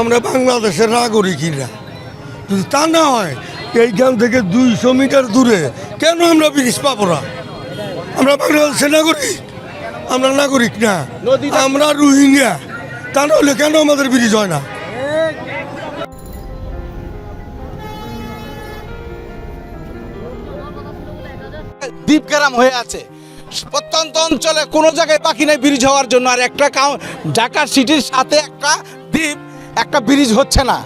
আমরা বাংলাদেশের নাগরিকরা যদি তা না হয়, এইখান থেকে দুইশো মিটার দূরে কেন আমরা ব্রিজ পাবো না? আমরা বাংলাদেশের নাগরিক। আমরা নাগরিক না। আমরা রোহিঙ্গা। তা নাহলে কেন আমাদের ব্রিজ হয় না? দ্বীপগ্রাম হয়ে আছে। প্রত্যন্ত অঞ্চলে কোনো জায়গায় বাকি নেই ব্রিজ হওয়ার জন্য। আর একটা ঢাকা সিটির সাথে একটা দ্বীপ একটা ব্রিজ হচ্ছে না।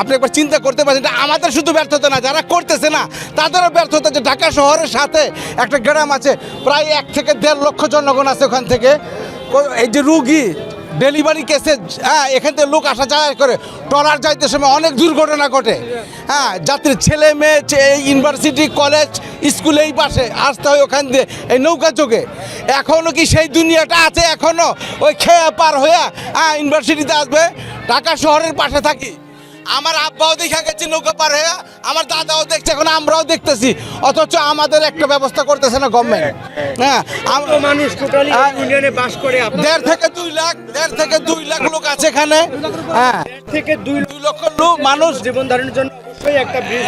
আপনি একবার চিন্তা করতে পারছেন এটা আমাদের শুধু ব্যর্থতা না, যারা করতেছে না, তাদেরও ব্যর্থতা যে ঢাকা শহরের সাথে একটা গ্রাম আছে, প্রায় এক থেকে দেড় লক্ষ জনগণ আছে ওখান থেকে। এই যে রুগী ডেলিভারি কেসে হ্যাঁ এখান থেকে লোক আসা যাওয়া করে, ট্রলার যাইতে সময় অনেক দুর্ঘটনা ঘটে। হ্যাঁ যাত্রী ছেলে মেয়ে ইউনিভার্সিটি কলেজ স্কুল এই পাশে আসতে হয় ওখান দিয়ে, এই নৌকা চোখে। এখনও কি সেই দুনিয়াটা আছে এখনও ওই খেয়া পার হয়ে হ্যাঁ ইউনিভার্সিটিতে আসবে। ঢাকা শহরের পাশে থাকি। আমার আব্বাও দেখা গেছে নৌকা পার হয়ে আমার দাদাও দেখছে এখন আমরাও দেখতেছি। অথচ আমাদের একটা ব্যবস্থা করতেছে না গভর্নমেন্ট হ্যাঁ মানুষ টোটালি। বাস করে আপনার দেড় থেকে দুই লাখ দেড় থেকে দুই লাখ লোক আছে এখানে। হ্যাঁ। থেকে দুই লক্ষ লোক মানুষ জীবন ধারণের জন্য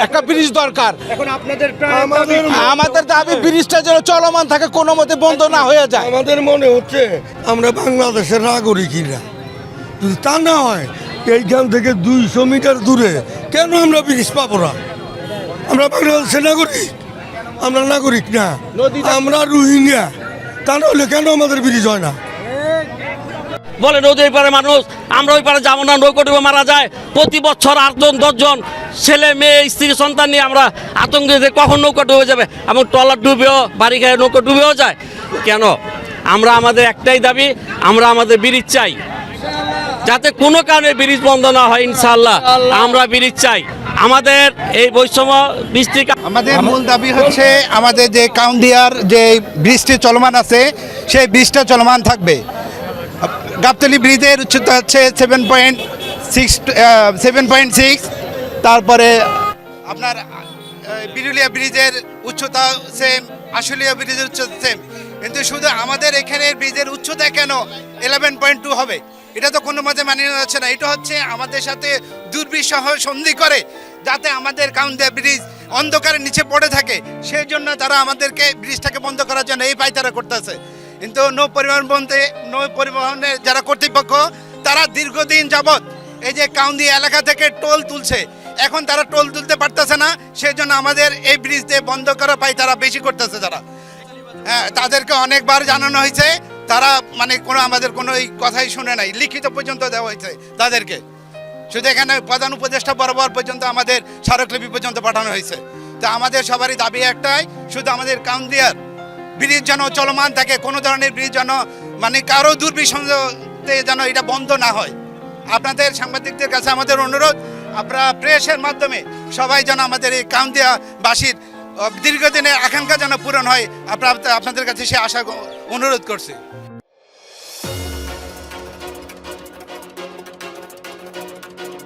একটা ব্রিজ দরকার। এখন আপনাদের আমাদের আমাদের দাবি ব্রিজটা যেন চলমান থাকে কোনো মতে বন্ধ না হয়ে যায়। আমাদের মনে হচ্ছে আমরা বাংলাদেশের নাগরিকরা তা না হয়, এইখান থেকে দুইশো মিটার দূরে। কেন আমরা ব্রিজ পাবো না? আমরা বাংলাদেশের নাগরিক। আমরা নাগরিক না। আমরা রোহিঙ্গা। তা নাহলে কেন আমাদের ব্রিজ হয় না? বলে নদী পারে মানুষ, আমরা ওই পারে যাব না, নৌকো ডুবে মারা যায়। প্রতি বছর আটজন, দশজন ছেলে, মেয়ে, স্ত্রী, সন্তান নিয়ে আমরা আতঙ্কে যে কখন নৌকা ডুবে যাবে এবং ট্রলার ডুবেও, বাড়ি খায় নৌকা ডুবেও যায়। কেন? আমরা আমাদের একটাই দাবি, আমরা আমাদের ব্রিজ চাই। যাতে কোনো কারণে ব্রিজ বন্ধ না হয় ইনশাল্লাহ আমরা ব্রিজ চাই। আমাদের এই বৈষম্য বৃষ্টি কা- আমাদের মূল দাবি হচ্ছে আমাদের যে কাউন্দিয়ার যে ব্রিজটি চলমান আছে সেই ব্রিজটা চলমান থাকবে। গাবতলি ব্রিজের উচ্চতা হচ্ছে seven point six seven point six তারপরে আপনার বিরুলিয়া ব্রিজের উচ্চতা সেম আশুলিয়া ব্রিজের উচ্চতা সেম কিন্তু শুধু আমাদের এখানে ব্রিজের উচ্চতা কেন ইলেভেন পয়েন্ট টু হবে? এটা তো কোনো মতে মানিয়ে যাচ্ছে না। এটা হচ্ছে আমাদের সাথে দুর্বিষহ সন্ধি করে, যাতে আমাদের কাউন্দিয়া ব্রিজ অন্ধকারের নিচে পড়ে থাকে। সেই জন্য তারা আমাদেরকে ব্রিজটাকে বন্ধ করার জন্য এই পায়তারা করতেছে। কিন্তু নৌ পরিবহন বন্ধে, নৌ পরিবহনের যারা কর্তৃপক্ষ, তারা দীর্ঘদিন যাবৎ এই যে কাউন্দি এলাকা থেকে টোল তুলছে। এখন তারা টোল তুলতে পারতেছে না, সেই জন্য আমাদের এই ব্রিজ দিয়ে বন্ধ করা পাই তারা বেশি করতেছে তারা। হ্যাঁ তাদেরকে অনেকবার জানানো হয়েছে। তারা মানে কোনো আমাদের কোনো এই কথাই শুনে নাই। লিখিত পর্যন্ত দেওয়া হয়েছে তাদেরকে। শুধু এখানে প্রধান উপদেষ্টা বরাবর পর্যন্ত আমাদের স্মারকলিপি পর্যন্ত পাঠানো হয়েছে। তা আমাদের সবারই দাবি একটাই, শুধু আমাদের কাউন্দিয়ার ব্রিজ যেন চলমান থাকে, কোনো ধরনের ব্রিজ যেন মানে কারও দুর্বিসংতে যেন এটা বন্ধ না হয়। আপনাদের সাংবাদিকদের কাছে আমাদের অনুরোধ, আপনারা প্রেসের মাধ্যমে সবাই যেন আমাদের এই কাউন্দিয়াবাসীর দীর্ঘদিনের আকাঙ্ক্ষা যেন পূরণ হয়, আপনারা আপনাদের কাছে সে আশা অনুরোধ করছি।